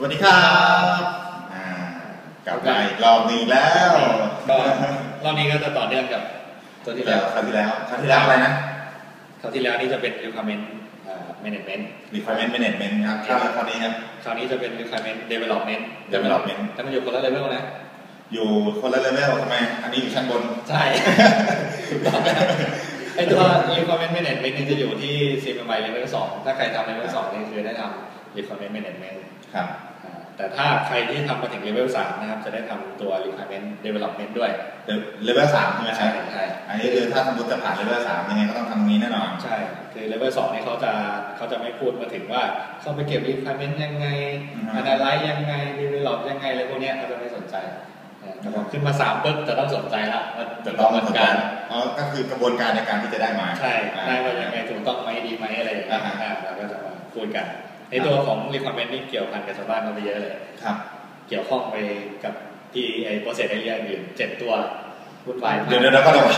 สวัสดีครับอ่ากลับมาอีกรอบหนึงแล้วก็รอบนี้ก็จะต่อเนื่องกับตัวที่ที่แล้แล้ววคราวที่แล้วคราวที่แล้วอะไรนะ คราวที่แล้วนี่จะเป็น requirement อ่า management requirement management ครับคราวคราวนี้ครับ คราวนี้จะเป็น requirement development development แต่มันอยู่คนละ level นะ อยู่คนละเลเวลทำไม อันนี้อยู่ชั้นบน ใช่ถูกต้องไอตัว requirement management นี่จะอยู่ที่ CMMI level 2ถ้าใครทำ level 2นี่คือได้ทำ requirement management ครับอ่า แต่ถ้าใครที่ทำมาถึง level 3นะครับ จะได้ทำตัว requirement development ด้วย เลเวลสามใช่ไหมคใช่รับใช่อันนี้คือถ้าสมมติจะผ่านเลเวลสามยังไงก็ต้องทำตรงนี้แน่นอน ใช่ คือ level 2นี่เขาจะเขาจะไม่พูดมาถึงว่า เข้าไปเก็บ requirement ยังไงอือฮะ analyze ยังไง develop ยังไงอะไรพวกเนี้ยเขาจะไม่สนใจอ่าแต่พอขึ้นมา3ปุ๊บจะต้องสนใจละว่าจะต้องเหมืสอนนใจกันอ๋อก็คือกระบวนการในการที่จะได้มา ใช่อ่าได้มายังไงถูกต้องไหมดีไหมอะไรอย่างเงี้ยอ่าฮะอ่าเราก็จะมาพูดกัน ในตัวของ requirement นี่เกี่ยวพันกับชาวบ้านเราไปเยอะเลย ครับ เกี่ยวข้องไปกับที่ไอ้ process area อื่นเจ็ดตัววุ่นวายมากเดี๋ยวเดี๋ยวเดี๋ยวก็เดี๋ยว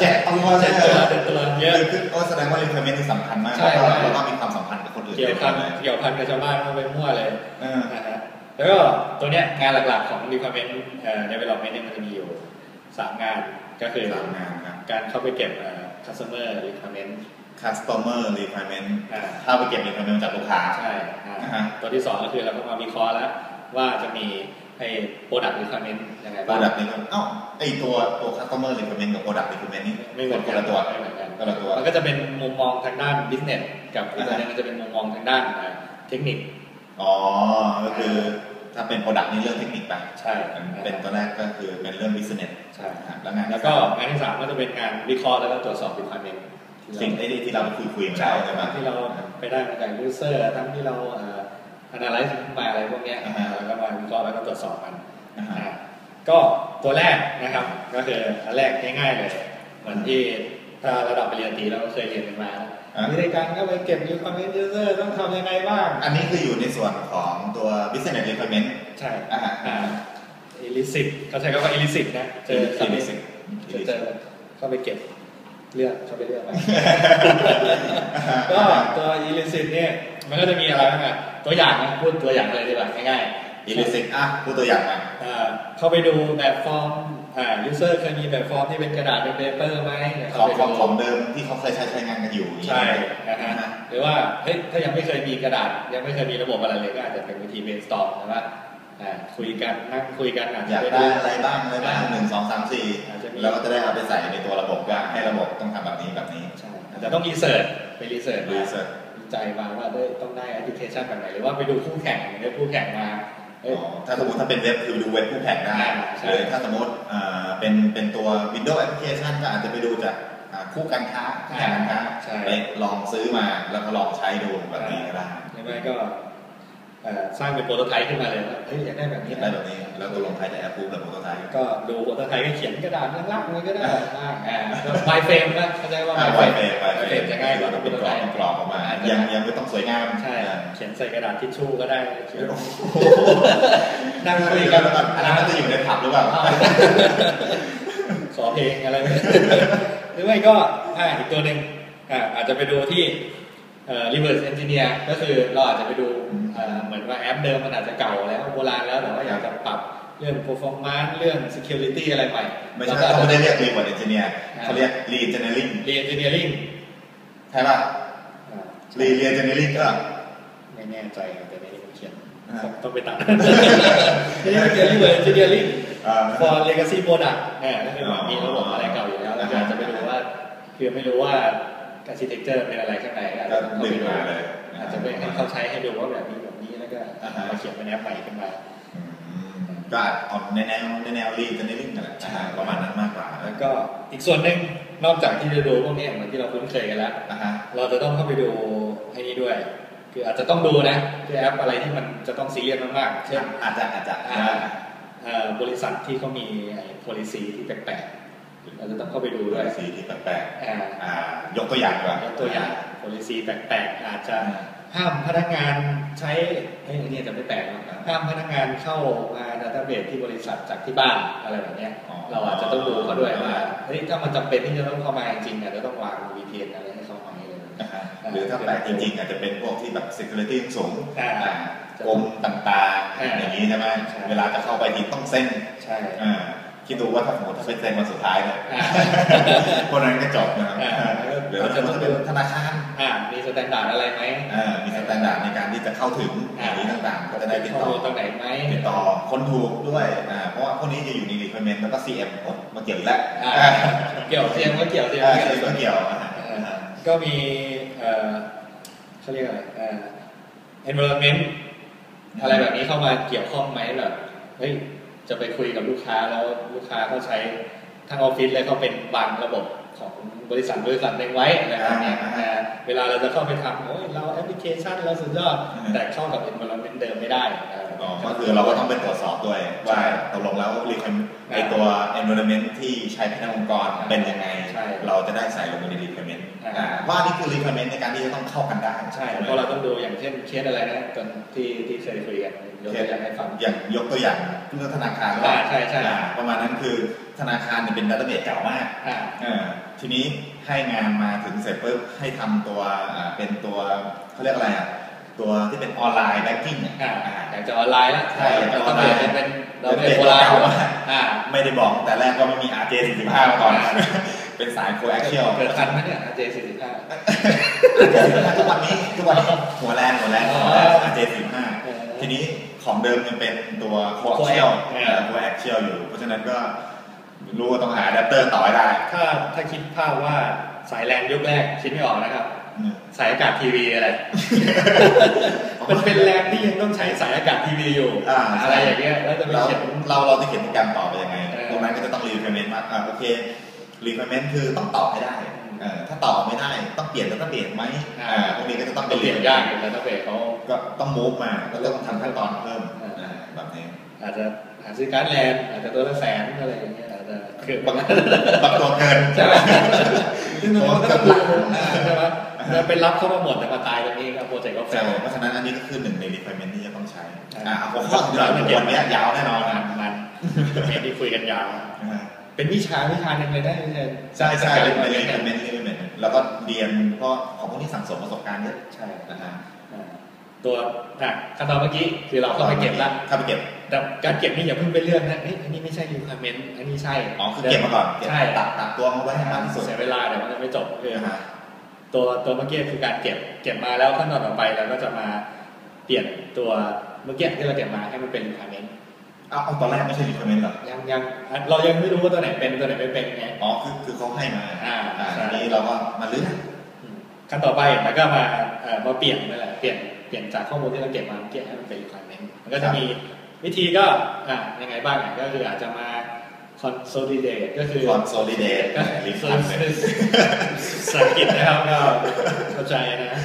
แจกตัวเจ็ใช่ดไหมตัวเจ็ดตัวเยอะคือคือก็แสดงว่า requirement นี่สำคัญมากใช่แล้วก็ใช่เราต้องมีความสัมพันธ์กับคนอื่นเกี่ยวพันด้วยเกี่ยวพันกับชาวบ้านเข้าไปมั่วเลยเออนะฮะแล้วก็ตัวเนี้ยงานหลักๆของ requirement เอ่อ development เนี่ยมันจะมีอยู่สามงานก็คือสามงานครับการเข้าไปเก็บเอ่อ customer requirement customer requirement อ่าเข้าไปเก็บ requirement จากลูกค้า ใช่อ่าอ่าฮะ ตัวที่สองก็คือเราก็มาวิเคราะห์แล้ว ว่าจะมีไอ้ product requirement ยังไงบ้าง product requirement เอ้าไอตัวตัว customer requirement กับ product requirement นี่ไม่เหมือนคกันนละตัวไม่เหมือนกัน คนละตัว มันก็จะเป็นมุมมองทางด้าน business กับอีกอ่าตัวฮะหนึงก็จะเป็นมุมมองทางด้านอ่าเทคนิค อ๋อ ก็คือถ้าเป็น product นี่เรื่องเทคนิคไปใช่ เป็นตัวแรกก็คือเป็นเรื่อง business ใช่ นะครับแล้วงานแล้วก็งานที่สามก็จะเป็นงานวิเคราะห์แล้วก็ตรวจสอบ requirement ที่เรา สิ่งไอ้ที่เราไปคุยคุยๆมาใช่แล้วใช่ไหมที่เราไปได้มาจาก user ทั้งที่เราเอ่อ analyze มาอะไรพวกเนี้ยอ่าฮะแล้วก็มาวิเคราะห์แล้วก็ตรวจสอบมันอ่าฮะอ่าก็ตัวแรกนะครับก็คืออันแรกง่ายๆเลยเหมือนที่ถ้าระดับปริญญาตรีเราก็เคยเรียนกันมาอ่าวิธีการก็ไปเก็บ requirement user ต้องทำยังไงบ้าง อันนี้คืออยู่ในส่วนของตัว business requirement ใช่อ่าฮะอ่า illicit เขาใช้คำว่า illicit นะเจอคำนี้ illicit จะเจอเข้าไปเก็บ เลือกเข้าไปเลือกไปก็ตัว illicit เนี่ยมันก็จะมีอะไรบ้างอะตัวอย่างนะพูดตัวอย่างเลยดีกว่าง่ายๆ illicit อะพูดตัวอย่างมาอ่าเข้าไปดูแบบฟอร์มอ่า user เคยมีแบบฟอร์มที่เป็นกระดาษเป็นเปเปอร์ไหมของเข้าของไปดูของเดิมที่เขาเคยใช้ใช้งานกันอยู่ใช่นะนะฮะฮะหรือว่าเฮ้ยถ้ายังไม่เคยมีกระดาษ ยังไม่เคยมีระบบอะไรเลยก็อาจจะเป็นวิธี brainstorm นะว่าอ่าคุยกันนั่งคุยกันอาจอจะยากไปได้ดูอะไรบ้างอะไรบ้างหนึ่งสองสามสี่อาจจะมี แล้วก็จะได้เอาไปใส่ในตัวระบบว่าให้ระบบต้องทำแบบนี้แบบนี้ใช่อาจจะต้องรีเสิร์ชไปรีเสิร์ชมา research วิจัยมาว่าได้ต้องได้แอปพลิเคชันแบบไหนหรือว่าไปดูคู่แข่งได้คู่แข่งมาเอ้ยอ๋อถ้าสมมติถ้าเป็นเว็บคือดูเว็บคู่แข่งได้อ่าใช่หรือถ้าสมมติอ่าเป็นเป็นตัว Windows application ก็อาจจะไปดูจากอ่าคู่การค้าคู่แข่งการค้าใช่ไปลองซื้อมาแล้วก็ลองใช้ดูแบบนี้ก็ได้หรือไม่ก็เอ่อ สร้างเป็นโปรโตไทป์ขึ้นมาเลยว่าเฮ้ยอยากได้แบบนี้ได้นะแบบนี้ แล้วตัวลงใครจะแอปพูดแบบโปรโตไทป์ก็ดูโปรโตไทป์ก็เขียนกระดาษล่างๆมันก็ได้ล่างอ่าไวเฟรมนะเข้าใจว่าอ่าไวไวเฟเฟรรมมไวไวเฟเฟรรมมจะจะง่าง่ายยกกว่าว่าเป็นกรอบเป็นกรอบออกมาอ่ายังยังไม่ต้องสวยงามใช่อ่าเขียนใส่กระดาษทิชชู่ก็ได้เขียนโอ้โหนั่งคุยคุยกักันนแล้วกันอันนั้นมันจะอยู่ในผับหรือเปล่าขอเพลงอะไรไม่หรือไม่ก็อ่าอีกตัวหนึ่งอ่าอาจจะไปดูที่ เอ่อ reverse engineer ก็คือเราอาจจะไปดูเอ่อเหมือนว่าแอปเดิมมันอาจจะเก่าแล้วโบราณแล้วแต่ว่าอยากจะปรับเรื่อง performance เรื่อง security อะไรใหม่ไม่ใช่แล้วก็เขาอาจไม่จะได้เรียก reward engineer เขาเรียก re-engineering re-engineering ใช่ป่ะอ่า re-engineering ก็ไม่แน่ใจแต่ในนี้มันเขียนอ่าต้องต้องไปตัดไม่ใช่เขียน reverse engineering อ่า for legacy product เนี่ยก็คือมีระบบอะไรเก่าอยู่แล้วแล้วก็อาจจะไม่รู้ว่าคือไม่รู้ว่า architecture เป็นอะไรข้างในอาจก็จะต้องเข้าดึไปงดูมาเลยอาจจะไปให้เขาใช้ให้ดูว่าแบบนี้แบบนี้แล้วก็อ่าฮะมาเขียนเป็นแอปใหม่ขึ้นมาอืมก็อาจออกในแนวในแนว re-engineering นั่นแหละใช่อ่าประมาณนั้นมากกว่า แล้วก็อีกส่วนหนึ่งนอกจากที่จะดูพวกนี้เหมือนที่เราคุ้นเคยกันแล้วนะฮะเราจะต้องเข้าไปดูให้นี้ด้วย คืออาจจะต้องดูนะคือแอปอะไรที่มันจะต้องซีเรียสมากๆเช่นอาจจะอาจจะอ่าเอ่อบริษัทที่เขามีไอ้ policy ที่แปลกๆ เราจะต้องเข้าไปดูดูด้วยสีที่แปลกอ่าๆอ่ายกตัวอย่างดีกว่ายกตัวอย่าง policy แปลกๆอาจจะห้ามพนักงานใช้เฮ้ยอันนี้จะไม่แปลกหรอกนะห้ามพนักงานเข้ามาดัตต้าเบสที่บริษัทจากที่บ้านอะไรแบบเนี้ยอ๋อเราอาจจะต้องดูเขาด้วยว่าเฮ้ยถ้ามันจำเป็นที่จะต้องเข้ามาจริงๆอาจจะต้องวาง VPN อะไรให้เขาไหมอะไรแบบนี้นะฮะหรือถ้าแปลกจริงๆ อาจจะเป็นพวกที่แบบ security สูงอ่าอ่ากรมต่างอ่าๆอย่างนี้ใช่ไหมใช่เวลาจะเข้าไปทีต้องเส้นใช่อ่า คิดดูว่าถ้าสมมติถ้าเป็นเซ็นวันสุดท้ายเนี่ยอ่าพวกนั้นก็จบนะครับอ่าหรือว่าถ้าเป็นธนาคารอ่ามีสแตนดาร์ดอะไรไหมอ่ามีสแตนดาร์ดในการที่จะเข้าถึงอย่างนี้ต่างๆ ก็จะได้ติดข้อต่อมูลตรงไหนไหมติดต่อคนถูกด้วยอ่าเพราะว่าพวกนี้จะอยู่ใน requirement แล้วก็ CM โอ๊ยมาเกี่ยวอีกแล้วอ่าอ่าเกี่ยวเสียงก็เกี่ยวเสียงอ่าก็ CM เกี่ยวก็เกี่ยวอ่าอ่าก็มีเอ่อเขาเรียกอะไรเอ่อ environment อะไรแบบนี้เข้ามาเกี่ยวข้องไหมแบบเฮ้ย จะไปคุยกับลูกค้าแล้วลูกค้าเขาใช้ทางออฟฟิศเลยเขาเป็นบางระบบของบริษัทบริษัทหนึ่งไว้อะไรแบบเนี้ยอ่าอ่าเวลาเราจะเข้าไปทำโอ้ยเราแอปพลิเคชันเราสุดยอดอืมแต่เข้ากับ environment เดิมไม่ได้อ่าอ๋อก็คือเราก็ต้องไปตรวจสอบด้วย ว่าใช่ตกลงแล้ว requirement ไอตัว environment ที่ใช้ภายในองค์กรเป็นยังไงใช่เราจะได้ใส่ลงไปใน requirement อ่าอ่าว่านี่คือ requirement ในการที่จะต้องเข้ากันได้ ใช่ไหมเพราะเราต้องดูอย่างเช่นเคสอะไรนะตอนที่ที่เคยคุยกันยกตัวอย่างให้ฟังอย่างยกตัวอย่างเรื่องธนาคารอ่าใช่ใช่อ่าประมาณนั้นคือธนาคารเนี่ยเป็นดัตเตอร์เบสเก่ามากอ่าอ่าทีนี้ให้งานมาถึงเสร็จปุ๊บให้ทำตัวอ่าเป็นตัวเขาเรียกอะไรอะตัวที่เป็นออนไลน์แบงกิ้งอ่าอยากจะออนไลน์แล้วใช่อยากจะออนไลน์เป็นเป็นเราเป็นโบราณอยู่อ่าไม่ได้บอกแต่แรกก็ไม่มี RJ45 มาก่อน เป็นสาย coaxial เกิดทันไหมเนี่ย J45 ทุกวันนี้ทุกวันนี้หัวแรงหัวแรงหัวแรง RJ45 ทีนี้ของเดิมยังเป็นตัว coaxial เอ่อ coaxial อยู่ เพราะฉะนั้นก็รู้ว่าต้องหาอะแดปเตอร์ต่อให้ได้ ถ้าถ้าคิดภาพว่าสายแลนยุคแรกคิดไม่ออกนะครับอืมสายอากาศทีวีอะไร มันเป็นแลนที่ยังต้องใช้สายอากาศทีวีอยู่อ่าอะไรอย่างเงี้ย แล้วจะไปเราเขียนเราเราจะเขียนโปรแกรมต่อไปยังไงเออตรงนั้นก็จะต้อง requirement ว่าอ่าโอเค requirement คือต้องตอบให้ได้เออถ้าตอบไม่ได้ต้องเปลี่ยนแล้วก็เปลี่ยนไหมอ่าอ่าพวกนี้ก็จะต้องเปลี่ยนยากอยู่แล้วต้องเปลี่ยนเขาก็ต้อง move มาก็ต้องทำขั้นตอนเพิ่มอ่าอ่าแบบนี้ อาจจะหาซื้อการ์ดแลนอาจจะตัวละแสนอะไรอย่างเงี้ยอาจจะคือบางบางตัวเกินใช่ไหมซึ่งมันก็ต้องดูอ่าใช่ไหมเราไปรับเข้ามาหมดแต่มาตายตรงนี้ครับโปรเจกต์ก็เฟใช่ลเพราะฉะนั้นอันนี้ก็คือหนึ่งใน requirement ที่จะต้องใช้ใช่อ่าเอาหัวข้อที่เราวันนี้ยาวแน่นอนมันนะมันเห็นที่คุยกันยาวอ่า เป็นวิชาวิชาหนึ่งเลยนะพี่เชนใช่ใช่เป็เป็นน requirement requirement แล้วก็เรียนเพราะของพวกนี้สั่งสมประสบการณ์เยอะใช่นะฮะอ่าตัวอะขั้นตอนเมื่อกี้คือเราเข้าไปเก็บละเข้าไปเก็บ แต่การเก็บนี่อย่าเพิ่งไปเลือกนะเอ้ยอันนี้ไม่ใช่ requirement อันนี้ใช่อ๋อคือเก็บมาก่อนเก็บใช่ตัดตัดตัวมาไว้ให้มากที่สุดเสียเวลาเดี๋ยวมันจะไม่จบคือนะฮะตัวตัวเมื่อกี้คือการเก็บเก็บมาแล้วขั้นตอนต่อไปเราก็จะมาเปลี่ยนตัวเมื่อกี้ที่เราเก็บมาให้มันเป็น requirement เอาเอาตอนแรกไม่ใช่ requirement เหรอยังยังอะเรายังไม่รู้ว่าตัวไหนเป็นตัวไหนไม่เป็นไงอ๋อคือคือเขาให้มาอ่าอ่าใช่ทีนี้เราก็มาเลือกอืมขั้นต่อไปแล้วก็มาเอ่อมาเปลี่ยนนั่นแหละเปลี่ยนเปลี่ยนจากข้อมูลที่เราเก็บมาเมื่อกี้ให้มันเป็น requirement มันก็จะมีวิธีก็อะยังไงบ้างอะก็คืออาจจะมา consolidate ก็คือ consolidate ก็ลิงก์ภาพันเลยษาอังกฤษนะครับก็เข้าใจนะ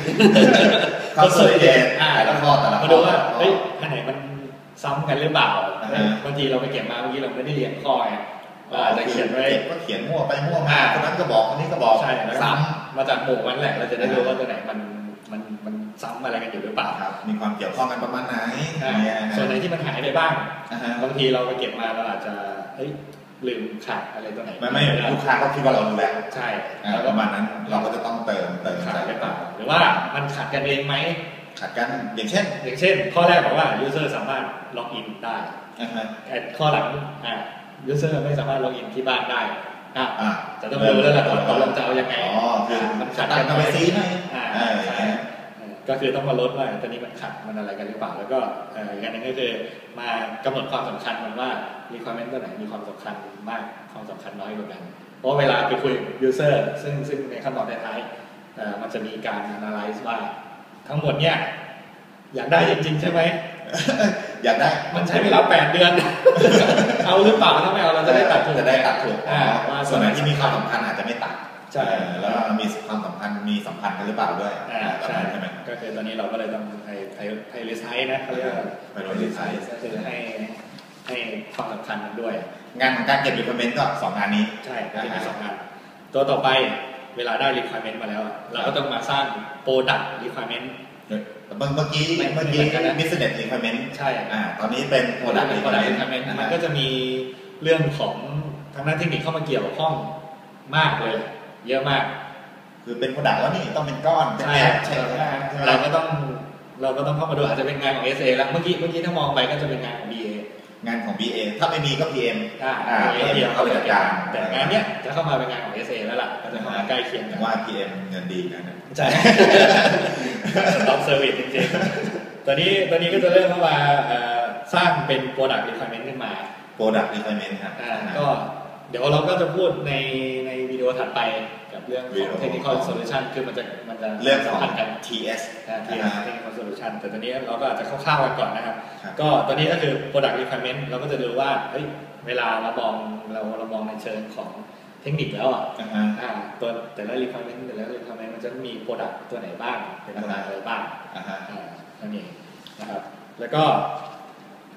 consolidate อ่าแต่ละข้อแต่ละข้อมาดูว่าเฮ้ยอันไหนมัน ซ้ำกันหรือเปล่าอ่าฮะบางทีเราไปเก็บมาเมื่อกี้เราไม่ได้เรียงข้อไงเราอาจจะเขียนไว้ก็เขียนมั่วไปมั่วมาอ่าคนนั้นก็บอกคนนี้ก็บอกใช่แล้วก็ซ้มาจากหมู่มันแหละเราจะได้รู้ว่าตัวไหนมันมันมันซ้ำอะไรกันอยู่หรือเปล่าำครับ มีความเกี่ยวข้องกันประมาณไหนอ่าเนี่ยนะส่วนไหนที่มันหายไปบ้างอ่าฮะบางทีเราไปเก็บมาเราอาจจะเฮ้ยลืมขาดอะไรตัวไหนไม่ไม่ลูกค้าเขาคิดว่าเรารู้แล้วใช่อ่าแล้วปก็ระมาณนั้นเราก็จะต้องเติมเติมขาดใส่หรือเปล่าหรือว่ามันขาดกันเองไหม ขัดกันอย่างเช่น อย่างเช่น ข้อแรกบอกว่า user สามารถล็อกอินได้อ่าฮะแต่ข้อหลังอ่า user ไม่สามารถล็อกอินที่บ้านได้อะอ่าจะต้องรู้แล้วแหละว่าตกลงจะเอายังไงอ๋อคือมันขัขัดดกักันนเอาไปซีหน่อยอ่าเออใช่เออก็คือต้องมาลดว่าตอนนี้มันขัดมันอะไรกันหรือเปล่า แล้วก็เอ่ออีกอันหนึงก็คือมากำหนดความสำคัญมันว่า requirement ตัวไหนมีความสำคัญมากความสำคัญน้อยกว่ากัน เพราะเวลาไปคุยกับ user ซึ่งซึ่งในขั้นตอนท้ายๆเอ่อมันจะมีการ analyze ว่า ทั้งหมดเนี่ย อยากได้จริงๆใช่ไหมอยากได้ มันใช้เวลาแปดเดือน เอาหรือเปล่าถ้าไม่เอาเราจะได้ตัดถูกจะได้ตัดถูกอ่าว่าส่วนไหนที่มีความสำคัญอาจจะไม่ตัดใช่เออแล้วก็มีความสัมพันธ์มีสัมพันธ์กันหรือเปล่าด้วยอ่าแบบใช่นั้นใช่ไหมก็คือตอนนี้เราก็เลยต้องไไไพลิสไทนะเขาเรียกว่า prioritize ก็คือให้ให้ความสำคัญมันด้วย งานของการเก็บ requirement ก็สองงานนี้ใช่ก็จะมีสองงาน ตัวต่อไป เวลาได้ requirement มาแล้วอะเราก็ต้องมาสร้าง product requirement เมื่อเมื่อกี้ไม่เมื่อกี้ไม่เหมือนกันนะ business requirement ใช่อ่าตอนนี้เป็น product product requirement requirement นะมันฮะก็จะมีเรื่องของทางด้านเทคนิคเข้ามาเกี่ยวข้องมากเลย เยอะมาก คือเป็น product แล้วนี่ต้องเป็นก้อนเป็นใช่แอปใช่ไหมใช่ไหมเราก็ต้องเราก็ต้องเข้ามาดูอาจจะเป็นงานของ SA แล้วเมื่อกี้เมื่อกี้ถ้ามองไปก็จะเป็นงานของ BA งานของ BA ถ้าไม่มีก็ PM อ่าอ่าเดียวเขาไปจัดการแต่งานเนี้ยจะเข้ามาเป็นงานของ SA แล้วล่ะก็จะเข้ามาใกล้เคียงผกัมนว่า PM เงินดีนะใช่ท็อปเซอร์วิสจริงๆ ตอนนี้ตอนนี้ก็จะเริ่มเข้ามาเอ่อสร้างเป็น Product Requirement ขึ้นมา Product Requirement ครับอ่าก็เดี๋ยวเราก็จะพูดในในวิดีโอถัดไปกับ เรื่องของ Technical Solution คือมันจะมันจะเรื่องของสัมพันธ์กัน TS อ่าที่อ่า Technical Solution แต่ตอนนี้เราก็อาจจะคร่าวๆกันก่อนนะครับครับ ก็ตอนนี้ก็คือ Product Requirement เราก็จะดูว่าเฮ้ยเวลาเรามองเราเรามองในเชิงของเทคนิคแล้วอะอ่าฮะอ่าตัวแต่ละ requirement แต่ละ requirement มันจะมี product ตัวไหนบ้างเป็นอ่า product ฮะอะไรบ้างอ่าฮะอ่านั่นเองนะครับแล้วก็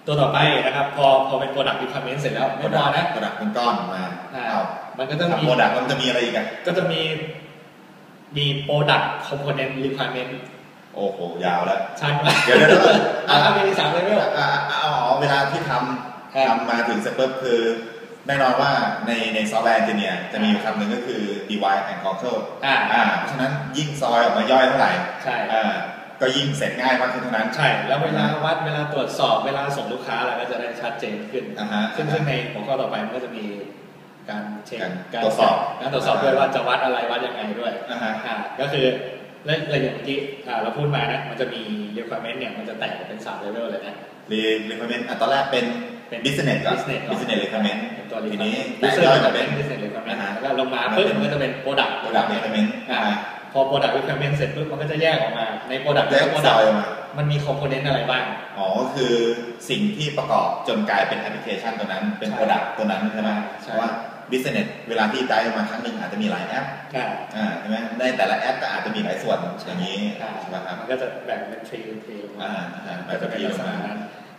ตัวต่อไปนะครับ พอพอเป็น product requirement เสร็จแล้วไม่พอนะ Product เป็นก้อนมาอ่าเอา มันก็จะมีทำ Product มันจะมีอะไรอีกอะก็จะมีมี product component requirement โอ้โห ยาวแล้วชันไหมเดี๋ยวเดี๋ยวเดี๋ยวอ่ามีสามเลเวลอ่าอ่าอ๋อเวลาที่ทครับำทำมาถึงเสร็จปุ๊บคือแน่นอนว่าในในซอฟต์แวร์เนี่ยจะมีอยู่คำหนึ่งก็คือ divide and conquer อ่าอ่าเพราะฉะนั้นยิ่งซอยออกมาย่อยเท่าไหร่ ใช่อ่าก็ยิ่งเสร็จง่ายมากขึ้นเท่านั้น ใช่ แล้วเวลาวัดเวลาตรวจสอบเวลาส่งลูกค้าเราก็จะได้ชัดเจนขึ้นอ่าฮะซึ่งซึ่งในหัวข้อต่อไปมันก็จะมี การเช็คการตรวจสอบการตรวจสอบด้วยว่าจะวัดอะไรวัดยังไงด้วยอ่าฮะอ่าก็คือและและอย่างเมื่อกี้อ่าเราพูดมานะมันจะมี requirement เนี่ยมันจะแตกเป็นสามเลเวลเลยนะ requirement อะตอนแรกเป็นเป็น business ก่อน business ก่อน business requirement เป็นตัวทีนี้ requirement แตก user ย่อยมาเป็น requirement business requirement อ่าฮะแล้วก็ลงมาปึ๊บมันก็จะเป็น product product requirement อ่าอ่าพอ product requirement เสร็จปุ๊บมันก็จะแยกออกมาใน product แยกแต่ละซอย product ออกมามันมี component อะไรบ้าง อ๋อก็คือสิ่งที่ประกอบจนกลายเป็นแอปพลิเคชันตัวนั้นเป็นใช่ product ตัวนั้นใช่ไหมใช่ เพราะว่า business เวลาที่ได้มาครั้งหนึ่งอาจจะมีหลายแอปอ่าอ่าใช่ไหมในแต่ละแอปก็อาจจะมีหลายส่วนอย่างนี้อ่าใช่ไหมครับมันก็จะแบ่งเป็น tree tree อ่าอ่าก็จะเป็นลักษณะนั้น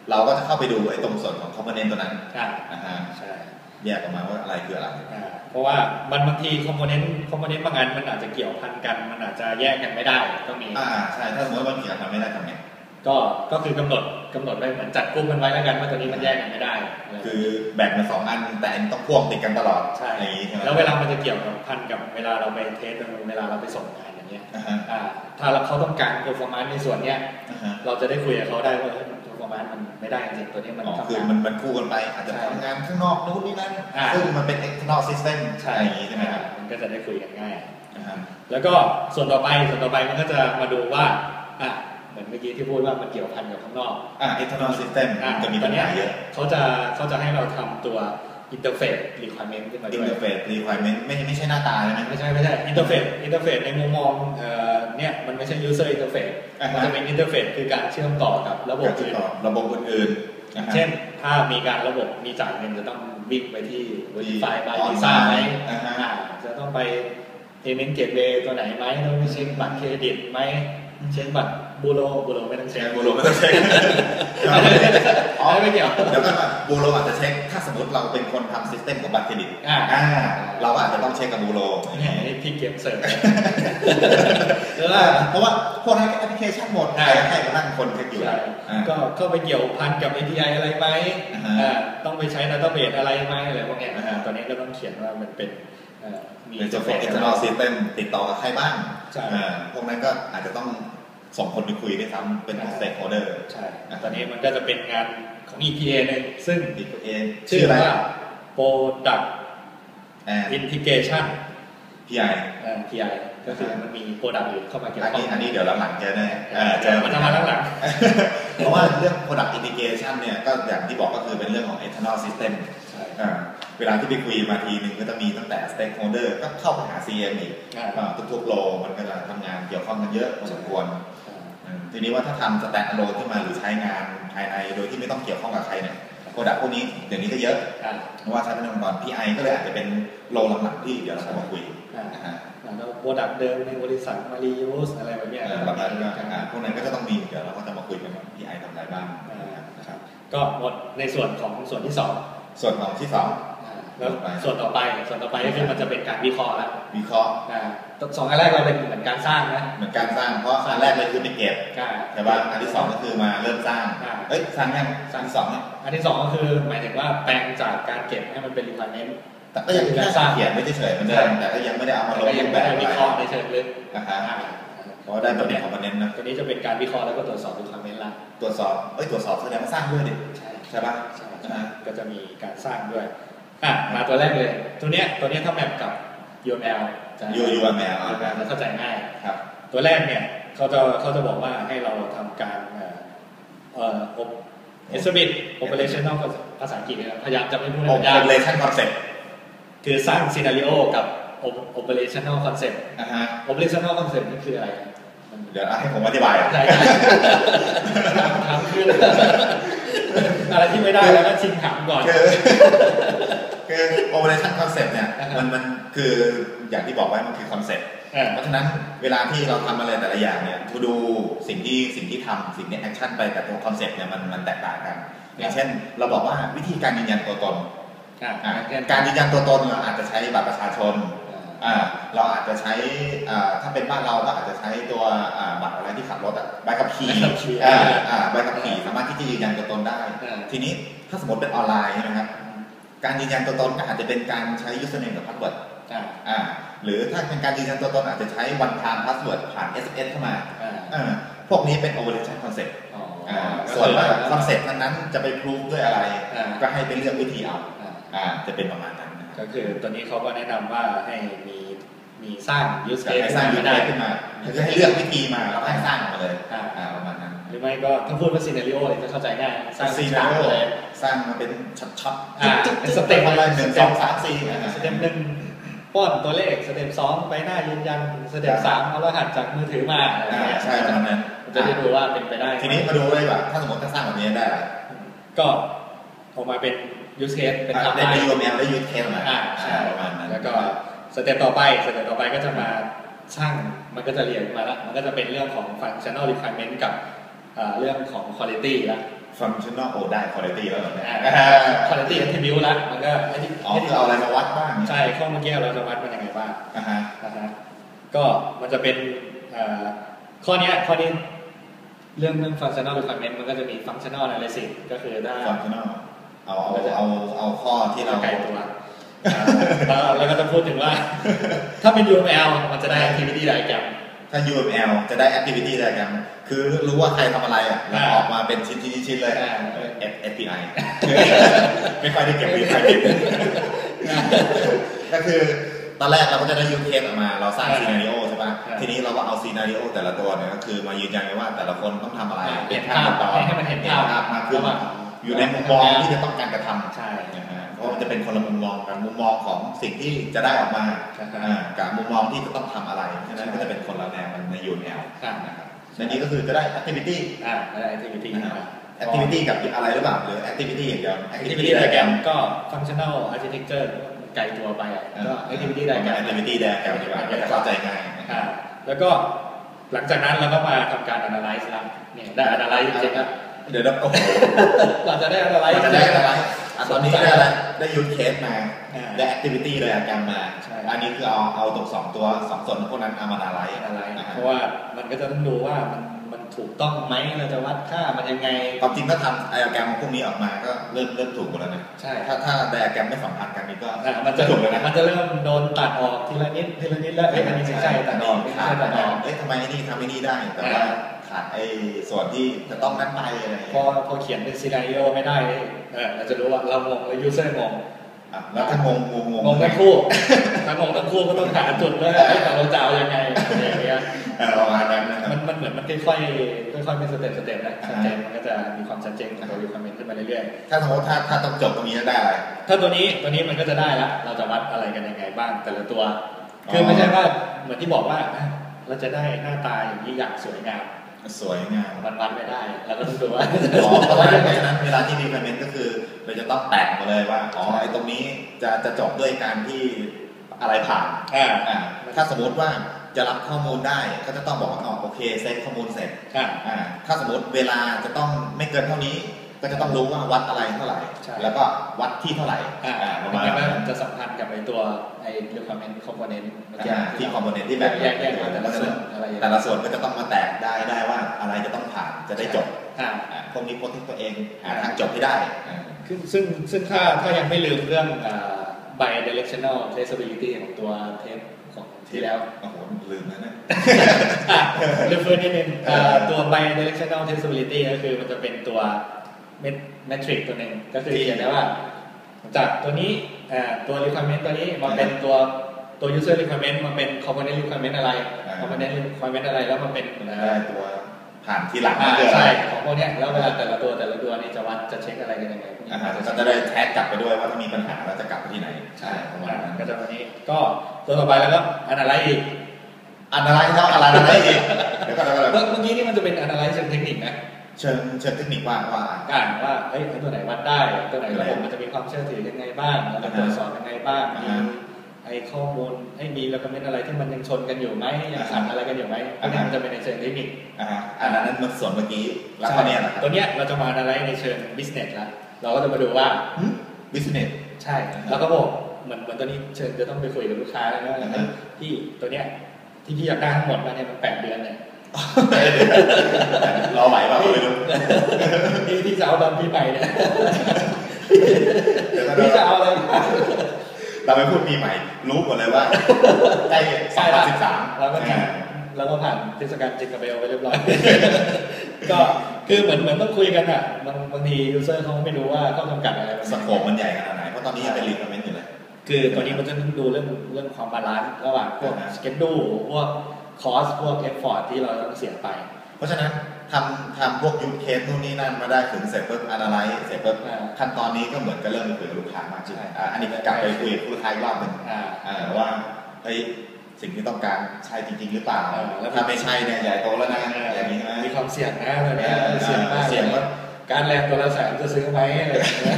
เราก็จะเข้าไปดูไอ้ตรงส่วนของ component ตัวนั้นอ่านะฮะใช่แยกออกมาว่าอะไรคืออะไรอ่าเพราะว่ามันบางทีคอมโพเนนต์คอมโพเนนต์บางอันมันอาจจะเกี่ยวพันกัน มันอาจจะแยกกันไม่ได้ก็มีอ่าใช่ถ้าสมมติว่ามันเกี่ยวกับไม่ได้ทำไง ก็ก็คือกำหนดกำหนดไว้เหมือนจัดกลุ่มมันไว้แล้วกันว่าตัวนี้มันแยกกันไม่ได้อะไรคือแบ่งเป็นสองอันแต่อันต้องพ่วงติดกันตลอดใช่อย่างนี้ใช่ไหมแล้วเวลามันจะเกี่ยวกับพันกับเวลาเราไปเทสเวลาเราไปส่งงานอย่างเงี้ยอ่าฮะอ่าถ้าเราเขาต้องการ performance ในส่วนเนี้ยอ่าฮะเราจะได้คุยกับเขาได้ว่าเฮ้ย performance มันไม่ได้จริงๆตัวนี้มันอ๋อทำคืองานมันมันคู่กันไปอาจจะใช่ทำงานข้างนอกนู้นนี่นั่นอ่า ซึ่งมันเป็น external system ใช่อะไรอย่างนี้ใช่ไหมครับมันก็จะได้คุยกันง่าย อ่าฮะแล้วก็ส่วนต่อไปส่วนต่อไปมันก็จะมาดูว่าอะเห มือนเมื่อกี้ที่พูดว่ามันเกี่ยวพันกับข้างนอกอ่า external system อะจะมีตปัอญนเนี้หายเยอะเขาจะเขาจะให้เราทำตัว interface requirement ขึ้นมาด้วย interface requirement ไม่ไม่ใช่หน้าตาใช่ไหมไม่ใช่ไม่ใช่ interface interface ในมุมมองเอ่อเนี่ยมันไม่ใช่ user interface อ่าฮะมันจะเป็น interface คือการเชื่อมต่อกับระบบการติดอื่นต่อระบบอื่นๆนะฮะเช่นถ้ามีการระบบมีจ่ายเงินจะต้องวิ่งไปที่ verify by ออน visa ไหมอ่าฮะอ่าจะต้องไป payment gateway ตัวไหนไหมต้องไปเช็คบัตรเครดิตไหมเช็คบัตร บูโรบูโรไม่ต้องเช็เช็คคบูโรไม่ต้องเช็คอ๋อไม่เกี่ยวเดี๋ยวก่อนนะบูโรอาจจะเช็ค ถ้าสมมติเราเป็นคนทำซิสเต็มของบัตรเครดิตอ่าอ่าเราก็อาจจะต้องเช็คกับบูโรเนี่ยนี่พี่เกมเสิร์ฟเออเพราะว่าพวกนั้นแอปพลิเคชันหมดอ่าใครให้มานั่งคนเช็คอยู่ใช่อ่าก็เข้าไปเกี่ยวพันกับ API อะไรไหมอ่าฮะอ่าต้องไปใช้ database อะไรไหมอะไรพวกเนี้ยอ่าฮะตอนนี้ก็ต้องเขียนว่ามันเป็นเอ่อมีเป็นเจ้าของ interface internal system ติดต่อกับใครบ้างใช่อ่าพวกนั้นก็อาจจะต้อง ส่งคนไปคุยด้วยซ้ำเป็น stakeholder ใช่ตอนนี้มันก็จะเป็นงานของ EPA หนึ่งซึ่งดีตัวเองชื่ชื่อออะไรว่า Product อ่า Integration PI เอ่อ PI ก็คือมันมี Product อื่นเข้ามาเกี่ยวอันข้องนี้อันนี้เดี๋ยวหลังๆเจอแน่เออเจอมันจะมาหลังเพราะว่าเรื่อง product integration เนี่ยก็อย่างที่บอกก็คือเป็นเรื่องของ internal system ๆใช่อ่าเวลาที่ไปคุยมาทีหนึ่งก็จะมีตั้งแต่ stakeholder ก็เข้าไปหา CM อีกอ่าอ่าทุกๆโลมันก็จะทำงานเกี่ยวข้องกันเยอะพอสมควรอืมทีนี้ว่าถ้าทำ stand alone ขึ้นมาหรือใช้งานภายในโดยที่ไม่ต้องเกี่ยวข้องกับใครเนี่ย product พวกนี้เดี๋ยวนี้ก็เยอะอ่าเพราะว่าใช้เป็นองค์กร PI ก็เลยอาจจะเป็นโลหลังๆที่เดี๋ยวเราจะมาคุยอ่านะฮะแล้ว Product เดิมในบริษัทมา reuse อะไรแบบเนี้ยเอ่อแบบนั้นก็อ่าพวกนั้นก็จะต้องมีเดี๋ยวเราก็จะมาคุยกันว่า PI ทำอะไรบ้างอ่านะครับก็หมดในส่วนของส่วนที่สองส่วนของที่สองอ่า แล้วส่วนต่อไปส่วนต่อไปก็คือมันจะเป็นการวิเคราะห์แล้ววิเคราะห์อ่าสองอันแรกเราเป็นเหมือนการสร้างนะเหมือนการสร้างเพราะอันแรกเลยคือไปเก็บอ่าแต่ว่าอันที่สองก็คือมาเริ่มสร้างอ่าเอ้ยสร้างยังสร้างที่สองเนี่ยอันที่สองก็คือหมายถึงว่าแปลงจากการเก็บให้มันเป็น requirement แต่ก็ยังแค่เขียนไม่เฉยๆเหมือนเดิมแต่ก็ยังไม่ได้เอามาลงก็ยัรูงปแบไม่บได้อะไรวิเคราะห์ในเชิงลึกนะฮะอ่าเพราะได้ตัวนี้คอมโพเนนต์นะตัวนี้จะเป็นการวิเคราะห์แล้วก็ตรวจสอบ requirement ละตรวจสอบเอ้ยตรวจสอบแสดงว่าสร้างด้วยดิใช่ใช่ปะใช่ใช่ใช่ก็จะมีการสร้างด้วย อะมาตัวแรกเลย ตัวเนี้ยตัวเนี้ยถ้าแมปกับ UML จะยูยูเอ็มแอล UML จะเข้าใจง่าย ครับ ตัวแรกเนี่ยเขาจะเขาจะบอกว่าให้เราทำการเอ่อเอ่อ estimate operational ภาษาอังกฤษนะครับพยายามจะไม่พูดให้โอมันยากเปอเรชั่นคอนเซ็ปต์คือสร้าง scenario กับ op- operational concept นะฮะ operational concept นี่คืออะไรมันเดี๋ยวให้ผมอธิบายอะ ใช่ใช่ถามถามคืออะไรที่ไม่ได้แล้วก็ชิงถามก่อน คือ คือ operation concept เนี่ยอ่าฮะมันมันคืออย่างที่บอกไว้มันคือคอนเซ็ปต์อ่าเพราะฉะนั้นเวลาที่เราทำอะไรแต่ละอย่างเนี่ยทูดูสิ่งที่สิ่งที่ทำสิ่งที่แอคชั่นไปกับตัวคอนเซ็ปต์เนี่ยมันมันแตกต่างกันอย่างเช่น เราบอกว่าวิธีการยืนยันตัวตนอ่าอะการยืนยันตัวตนเราอาจจะใช้บัตรประชาชนอ่าเราอาจจะใช้อ่าถ้าเป็นบ้านเราเราอาจจะใช้ตัวอ่าบัตรอะไรที่ขับรถอะใบขับขี่ใบขับขี่อ่าอ่าใบขับขี่สามารถที่จะยืนยันตัวตนได้อ่าทีนี้ถ้าสมมติเป็นออนไลน์ใช่ไหมครับ การยืนยันตัวตนก็อาจจะเป็นการใช้ username กับ password อ่าอ่าหรือถ้าเป็นการยืนยันตัวตนอาจจะใช้ one time password ผ่าน SMS เข้ามาอ่าอ่าพวกนี้เป็น operation concept อ๋ออ่าส่วนว่าคอนเซ็ปต์นั้นๆจะไปพรูฟด้วยอะไรอ่าก็ให้ไปเลือกวิธีเอาอ่าอ่าจะเป็นประมาณนั้นนะครับก็คือตัวนี้เขาก็แนะนำว่าให้มีมีสร้าง use จะ case ให้สร้างขึ้ยูนเมาคได้ขึ้นมาคือให้เลือกวิธีมาแล้วให้สร้างออกมาเลยอ่าอ่าประมาณนั้น หรือไม่ก็ถ้าพูดว่า scenario เลยจะเข้าใจง่ายสร้างซีซีนานาริโอเลย สร้างมาเป็นช็อตๆอ่าจุ๊บเป็นๆสเต็ปอะไรหนึ่งสเต็สปองสามสี่อ่าสเต็ปหนึ่งป้อนตัวเลขสเต็ปสองไปหน้ายืนยันสเต็ปสามเอารหัสจากมือถือมาอะไรอย่างอ่าเงี้ยใช่ประมาณนั้นจะได้ดูว่าเป็นไปได้ไหทีนี้มาดูเลยว่าถ้าสมมติถ้าสร้างแบบนี้ได้อะไรก็ออกมาเป็น use case เป็นอ่าทำได้ลายได้ UML ได้ยูเคมาอ่าใช่ประมาณนั้นแล้วก็สเต็ปต่อไปสเต็ปต่อไปก็จะมาสร้างมันก็จะเรียงมาแล้วมันก็จะเป็นเรื่องของ functional requirement กับเอ่อเรื่องของ quality ละ ฟังชั่นอลโอได้คุณภาพแล้วเหรอเนี่ยอ่า quality attribute ละมันก็ไอ้ที่อ๋อคือเอาอะไรมาวัดบ้าง ใช่ข้อเมื่อกี้เราจะวัดมันยังไงบ้างอ่าฮะนะฮะก็มันจะเป็นเอ่อข้อเนี้ยข้อนี้เรื่องเรื่อง functional requirement มันก็จะมี functional analysis ก็คือถ้าฟังชั่นอลเอาเอาเอาเอาข้อที่เราไกลตัวอ่าแล้วแล้วก็จะพูดถึงว่า ถ้าเป็น UML มันจะได้ activity diagram ถ้า UML จะได้ activity อะไรกัน คือรู้ว่าใครทำอะไรอะแล้วอ่าออกมาเป็นชิ้นชิ้นชิ้นเลยอ่าเออ F- API ไม่ค่อยได้เก็บรีไฟล์ก็คือตอนแรกเราก็จะได้ use case ออกมา เราสร้างอ่า scenario ใช่ป่ะอ่าทีนี้เราก็เอา scenario แต่ละตัวเนี่ยก็คือมายืนยันกันว่าแต่ละคนต้องทำอะไรเห็นภาพตอนให้มันเห็นภาพมากขึ้นระหว่างอยู่ในมุมมองที่จะต้องการกระทำใช่นะฮะเพ ราะมันจะเป็นคนละมุมมองกันมุมมองของสิ่งที่จะได้ออกมาครับอ่ากับมุมมองที่จะต้องทำอะไรฉะนั้นก็จะเป็นคนละแนวกันใน UML ครับนะครับในนี้ก็คือจะได้ activity อ่าได้ activity นะนะครับ activity กับอะไรหรือเปล่าหรือ activity อย่างเดียว activity diagram ก็ functional architecture มันไกลตัวไปอะก็ activity diagram activity diagram ดีกว่าก็จะเข้าใจง่ายนะอ่าแล้วก็หลังจากนั้นเราก็มาทำการ analyze แล้วเนี่ยได้ analyze จริงๆครับเดี๋ยวเราโอ้โหเราจะได้ analyze จะได้อะไรอะ ตอนนี้ได้อะไรได้ use case มาอ่าได้ activity diagram มาใช่อันนี้คือเอาเอาตรงสองตัวสองส่วนพวกนั้นเอามา analyze อะไรนะฮะเพราะว่ามันก็จะต้องดูว่ามันมันถูกต้องไหมเราจะวัดค่ามันยังไงความจริงถ้าทำไดอะแกรมพวกนี้ออกมาก็เริ่มเริ่มถูกหมดแล้วนะใช่ถ้าถ้าไดอะแกรมไม่สัมพันธ์กันนี่ก็อะมันจะถูกแล้วนะมันจะเริ่มโดนตัดออกทีละนิดทีละนิดแล้วเอ้ยอันนี้ไม่ใช่ตัดออกไม่ขาดใช่ตัดออกเอ้ยทำไมไอ้นี่ทำไอ้นี่ได้แต่ว่าอ่า ขาดไอ้ส่วนที่จะต้องนั้นไปอะไรอย่างพอเงี้ยพอเขียนเป็นซีนาริโอไม่ได้นี่เออเราจะรู้ว่าเรางงแล้วยูเซอร์งงอะแล้วถ้างงงงงงงทั้งคู่ถ้างงทั้งคู่ก็ต้องหาจุดด้วยเอ้ยแต่เราจะเอายังไงอะไรอย่างเงี้ยเออประมาณนั้นนะครับมันมันเหมือนมันค่อยๆค่อยๆเป็นสเต็ปสเต็ปนะอ่าชัดเจนมันก็จะมีความชัดเจนของตัว requirement ขึ้นมาเรื่อยถ้าสมมติถ้าถ้าต้องจบตรงนี้แล้วได้อะไรๆถ้าตัวนี้ตัวนี้มันก็จะได้ละเราจะวัดอะไรกันยังไงบ้างแต่ละตัว คืออไม่ใช่ว่าเหมือนที่บอกว่าอะเราจะได้หน้าตาอย่างนี้อย่างสวยงาม สวยงามมันวัดไม่ได้เราก็ต้องดูว่าอ๋อเพราะว่าเพราะฉะนั้นเวลาที่ requirement ก็คือ เราจะต้องแตกมาเลยว่าอ๋อไอ้ตรงนี้จะจะจบด้วยการที่อะไรผ่านอ่าอ่าถ้าสมมติว่าจะรับข้อมูลได้ก็จะต้องบอกว่าอ๋อโอเคเซตข้อมูลเสร็จอ่าอ่าถ้าสมมติเวลาจะต้องไม่เกินเท่านี้ ก็จะต้องรู้ว่าวัดอะไรเท่าไหร่ ใช่ แล้วก็วัดที่เท่าไหร่อ่าอ่าประมัมาณนก็นั้นจะสัมพันธ์กับไอ้ตัวไอ้ requirement component เมื่อกี้อ่าที่คอมโพเนนต์ที่แบ่งแยกแยกมาแต่ละส่วนอะไรอย่างแต่เงี้ยละส่วนก็จะต้องมาแตกได้ได้ว่าอะไรจะต้องผ่านจะได้จบอ่า อ่าพวกนี้โพสต์ตัวเองหาทางจบให้ได้อ่า ซึ่งซึ่งซึ่งถ้าถ้ายังไม่ลืมเรื่องอ่า bi directional traceability ของตัวเทปของที่แล้ว โอ้โหลืมแล้วเนี่ย อะเรื่องเฟิร์นนิดนึงเอ่อตัว bidirectional traceability ก็คือมันจะเป็นตัว เมทริกตัวหนึ่งก็คือเขียนได้ว่า จากตัวนี้เอ่อตัว requirement ตัวนี้มาเป็นตัวตัว user requirement มาเป็น component requirement อะไร component requirement อะไรแล้วมาเป็นเอ่ได้อตัวผ่านที่หลังอ่าเกิดอะไรใช่ของพวกเนี้ยแล้วเวลาแต่ละตัวแต่ละตัวนี่จะวัดจะเช็คอะไรกันยังไงพวกนี้อ่าฮะก็จะได้แท็กกลับไปด้วยว่าถ้ามีปัญหาแล้วจะกลับไปที่ไหนใช่ประมาณนั้นก็จะวันนี้ก็ตัวต่อไปแล้วก็ analyze อีกอันอะไรเนาะอะไรอะไรอีกเดี๋ยวก่อนเดี๋ยวก่อนเมื่อเมื่อกี้นี่มันจะเป็น analyze เชิงเทคนิคนะ เชิญเชิญเทคนิคว่าว่า อ่านว่าเฮ้ยไอ้ตัวไหนวัดได้ ตัวไหนระบบมันจะมีความเชื่อถือยังไงบ้างแล้วก็ตรวจสอบยังไงบ้างอ่ามีฮะไอ้ข้อมูลให้มีแล้วก็เป็นอะไรที่มันยังชนกันอยู่ไหมยังขัดอะไรกันอยู่ไหมพวกนี้อ่าฮะมันจะเป็นในเชิงเทคนิคอ่าฮะอันนั้นมันส่วนเมื่อกี้แล้วก็เนี่ยนะครับตัวเนี้ยเราจะมาอะไรในเชิง business ละเราก็จะมาดูว่าบิสเนสใช่แล้วก็บอกเหมือนเหมือนตัวนี้เชิญจะต้องไปคุยกับลูกค้าแล้วว่าอ่าฮะที่ตัวเนี้ยที่พี่อยากได้ทั้งหมดมาเนี่ยมันแปดเดือนเลย รอไหวเปล่าไม่รู้พี่พี่จะเอาตอนปีใหม่เนี่ยเดี๋ยวพี่จะเราเอาอะไรมาเราไปพูดปีใหม่ รู้หมดเลยว่าใกล้สองพันสิบสามแล้วก็ผ่านแล้วก็ผ่านเทศกาลจิงกับเบลไปเรียบร้อย ก็คือเหมือนเหมือนต้องคุยกันอะบางบางทียูเซอร์เขาไม่รู้ว่าข้อจำกัดอะไรมันสโคปมันใหญ่ขนาดไหนเพราะตอนนี้ยังเป็นรีคอมเมนต์อยู่เลยคือตัวนี้มันจะดูเรื่องเรื่องความบาลานซ์ระหว่างพวกอ่าฮะสเกจดูพวก คอสพวกเอฟฟอร์ที่เราต้องเสียไป เพราะฉะนั้นทำทำพวกยูเคสนู่นนี่นั่นมาได้ถึงเสร็จปุ๊บอนาลัยเสร็จปุ๊บอ่าขั้นตอนนี้ก็เหมือนกับเริ่มไปคุยกับลูกค้ามากขึ้นใช่ อ่าอันนี้กลับไปคุยกับลูกค้าอีกรอบหนึ่งอ่า อ่าว่าเฮ้ยสิ่งที่ต้องการใช่จริง ๆ หรือเปล่าอ่าแล้ว ถ้าไม่ใช่เนี่ยใหญ่โตแล้วนะอย่างนี้ใช่ไหม มีความเสี่ยงนะตัวเนี้ยอ่าเสี่ยงมากเสี่ยงว่า การแลกตัวละแสนจะซื้อไหมอะไรอย่างเงี้ย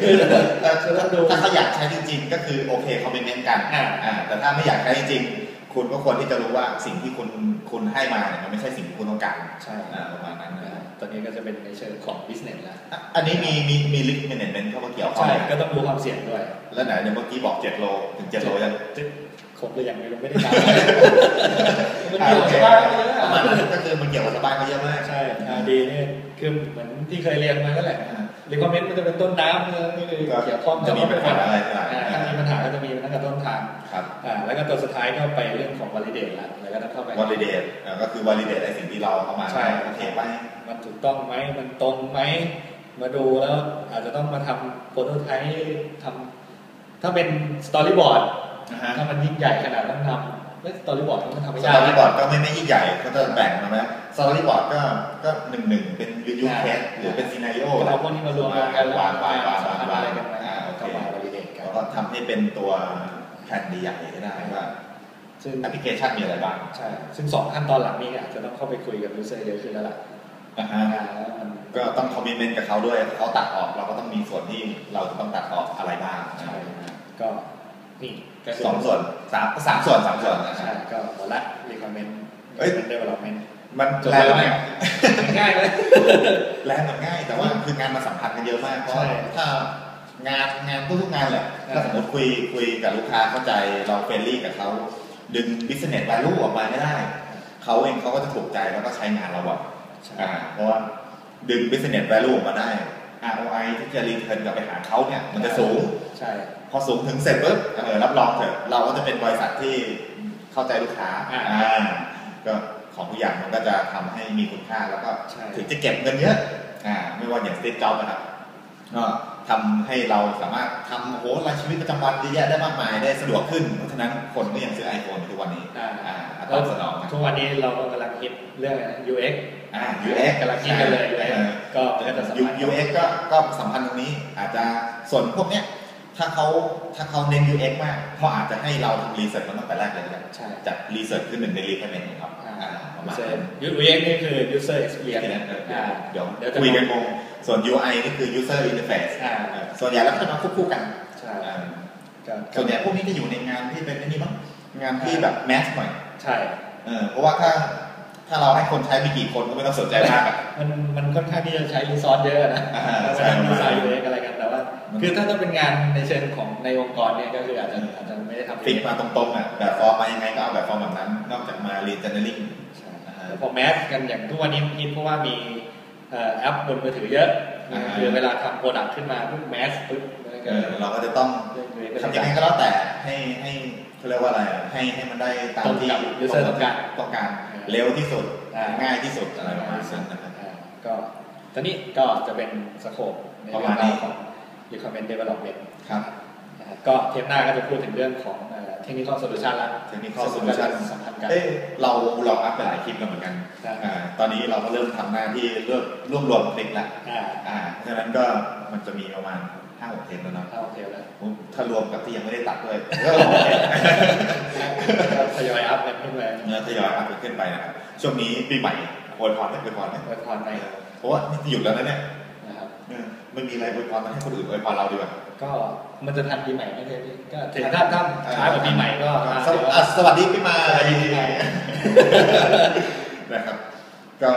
คือเอ่อคือต้องดูถ้าเขาอยากใช้จริง ๆ ก็คือโอเคเขาเป็นเน้นกันอ่าอ่าแต่ถ้าไม่อยากใช้จริงๆ คุณก็ควรที่จะรู้ว่าสิ่งที่คุณคุณให้มาเนี่ยมันไม่ใช่สิ่งที่คุณต้องการใช่อ่าประมาณนั้นนะตัวนี้ก็จะเป็นในเชิงของ business แล้ว อะอันนี้มีมีมีลิสต์แมเนจเมนต์เข้ามาเกี่ยวข้องใช่ไหมก็ต้องดูความเสี่ยงด้วยแล้วไหนเดี๋ยวเมื่อกี้บอก7โลถึง7โลยังครบหรือยังไม่รู้ไม่ได้ตาม มันเกี่ยวกับบ้านเยอะประมาณอะนั้นก็คือมันเกี่ยวกับชาวบ้านเขาเยอะมาก ใช่อาดีนี่คือเหมือนที่เคยเรียนมาก็แหละ รีคอมเมนต์มันจะเป็นต้นน้ำเนี่ยนี่คือเกี่ยวข้องจะมีปัญหาอะไรต่างอ่าถ้ามีปัญหาก็จะมีตั้งแต่ต้นทางครับอ่าแล้วก็ตัวสุดท้ายก็ไปเรื่องของ validate ละแล้วก็ต้องเข้าไปวอลิเดตก็คือวอลิเดตไอ้สิ่งที่เราเอามาใช่โอเคไหมมันถูกต้องไหมมันตรงไหมมาดูแล้วอาจจะต้องมาทำโปรโตไทป์ทำถ้าเป็นสตอรี่บอร์ดนะฮะถ้ามันยิ่งใหญ่ขนาดต้องทำแล้วสตอรี่บอร์ดมันทำไม่สยาตกอรี่บอร์ดก็ไม่ไม่ยิ่งใหญ่ก็จะแบ่งมาไหม สตอรี่บอร์ดก็ก็หนึ่งหนึ่งเป็นยูยูเคสหรือเป็นซีนาริโอก็เอาพวกนี้มารวมกันแล้ววางวางวางสัมวางพันธ์วาอะไรงกันไหมอ่าโอเคก็มา validate กันแล้วก็ทำให้เป็นตัวแผ่นใหญ่ๆให้ได้ว่าซึ่งแอปพลิเคชันมีอะไรบ้างใช่ ซึ่งสองขั้นตอนหลังนี้อาจจะต้องเข้าไปคุยกับยูเซอร์เยอะขึ้นแล้วล่ะนะฮะอ่าแล้วมันก็ต้องคอมมิชเมนต์กับเขาด้วยเขาตัดออกเราก็ต้องมีส่วนที่เราจะต้องตัดออกอะไรบ้างใช่ก็นี่ก็คืสองส่วนสามสามส่วนสามส่วนนะคใช่รับก็หมดละ recommend เอ้ย development มันจบแรแล้งวไหม เนี่ยง่ายเลยแรงมันง่าย แต่ว่าคืองานมาสัมพันธ์กันเยอะมากเพราะใช่ถ้างานงานทุกๆงานแหละใช่ถ้าสมมติคุยคุยกับลูกค้าเข้าใจเราเฟรนลี่กับเขาดึง business value ออกมาไม่ได้ เขาเองเขาก็จะถูกใจแล้วก็ใช้งานเราบ่อยใช่อ่าเพราะว่าดึง business value ออกมาได้ ROI ที่จะ return กลับไปหาเขาเนี่ย มันจะสูง ใช่ พอสูงถึงเสร็จปุ๊บเออรับรองเถอะเราก็จะเป็นบริษัทที่เข้าใจลูกค้า อ่าอ่าก็ ของทุกอย่างมันก็จะทำให้มีคุณค่าแล้วก็ใช่ถึงจะเก็บเงินเยอะอ่าไม่ว่าอย่างสตีฟจ็อบส์นะครับก็ทำให้เราสามารถทำโอ้โหรายชีวิตประจำวันเยอะแยะได้มากมายได้สะดวกขึ้น เพราะฉะนั้นคนก็ยังซื้อ iPhone ทุกวันนี้อ่าอ่าตแล้อวบสนองนะทุกวันนี้เราก็กำลังคิดเรื่องอะไรนะ UX อ่า UX กำลังคิดกันเลย UX ออก็ก็จะสัมพันธ์ UX ก็ก็สัมพันธ์ตรงนี้อาจจะส่วนพวกเนี้ย ถ้าเขาถ้าเขาเน้น UX มากเขาอาจจะให้เราทำรีเสิร์ชมาตั้งแต่แรกเลยก็ได้ใช่จัดรีเสิร์ชขึ้นหนึ่งในรีคอมเมนต์ของเขาอ่าอ่าประมาณ user นั้น UX นี่คือ user เดี๋ยว experience อ่าเดี๋ยวเดี๋ยวจะคุยกันงงส่วน UI นี่คือ user interface อ่าเออส่วนใหญ่แล้วก็จะมาควบคู่กันใช่อ่าก็ส่วนใหญ่พวกนี้จะอยู่ในงานที่เป็นอันนี้มั้งงานที่แบบแมสหน่อยใช่เออเพราะว่าถ้าถ้าเราให้คนใช้ไม่กี่คนก็ไม่ต้องสนใจมากอะมันมันค่อนข้างที่จะใช้รีซอสเยอะนะอ่าแล้วใช่ คือถ้าต้องเป็นงานในเชิงของในองค์กรเนี่ยก็คืออาจจะอาจจะไม่ได้ทำฟิกมาตรงๆอะแบบฟอร์มมายังไงก็เอาแบบฟอร์มแบบนั้น นอกจากมาเรียน journaling ใช่แล้วพอแมสกันอย่างทุกวันนี้ฮิตเพราะว่ามีเอ่อแอปบนมือถือเยอะอ่าคือเวลาทำโปรดักต์ขึ้นมาปุ๊บแมสปุ๊บแล้วก็เออเราก็จะต้องเป็นทำยังไงก็แล้วแต่ให้ให้เขาเรียกว่าอะไรอะให้ให้มันได้ตามที่ตรงกับ user ต้องการต้องการเออเร็วที่สุดอ่าง่ายที่สุดอะไรประมาณนั้นนะครับอ่าก็ตอนนี้ก็จะเป็นสโคปในประเรื่มาอณงนี้ราวของ recommend development ครับนะครับก็เทปหน้าก็จะพูดถึงเรื่องของเอ่อ technical solution ละ technical solution สัมพันธ์กันเอ้ยเราเราอัพไปหลายคลิปกันเหมือนกันใช่อ่าตอนนี้เราก็เริ่มทำหน้าที่เริ่มรวบรวมคลิปละอ่าอ่าเพราะฉะนั้นก็มันจะมีประมาณห้าหกเทปแล้วเนาะถ้าโอเคแล้วถ้ารวมกับที่ยังไม่ได้ตัดด้วยก็โอเคก็ทยอยอัพกันขึ้นไปเนื้อทยอยอัพขึ้นไปนะครับช่วงนี้ปีใหม่อวยพรให้อวยพรให้ไว้พรในเพราะว่านี่จะหยุดแล้วนะเนี่ย นะครับเออไม่มีอะไรอวยพรมาให้คนอื่นอวยพรเราดีกว่าก็มันจะทันปีใหม่ไหมเนี่ยพี่ก็ถึงถ้าถ้าช้ากว่าปีใหม่ก็อ่าสวเดี๋ยวอะสวัสดีปีใหม่สวัสดีปีใหม่นะครับ ก็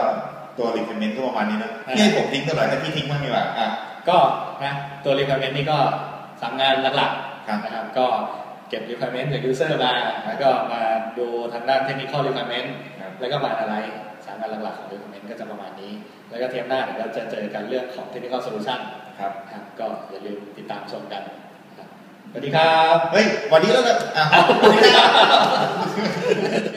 ตัวรีคอมเมนต์ก็ประมาณนี้นะพี่ให้ผมทิ้งเท่าไหร่แต่พี่ทิ้งบ้างดีกว่าอะก็นะตัว requirement นี่ก็สามงานหลักครับๆนะครับก็เก็บ requirement จาก user มา แล้วก็มาดูทางด้าน technical requirement ครับแล้วก็มาอะไรสาม งานหลักๆของ requirement ก็จะประมาณนี้ แล้วก็เทปหน้าเดี๋ยวเราจะเจอกันเรื่องของ technical solution ครับครับก็อย่าลืมติดตามชมกันครับสวัสดีครับ เฮ้ย วันนี้แล้วนะอะสวัสดีครับ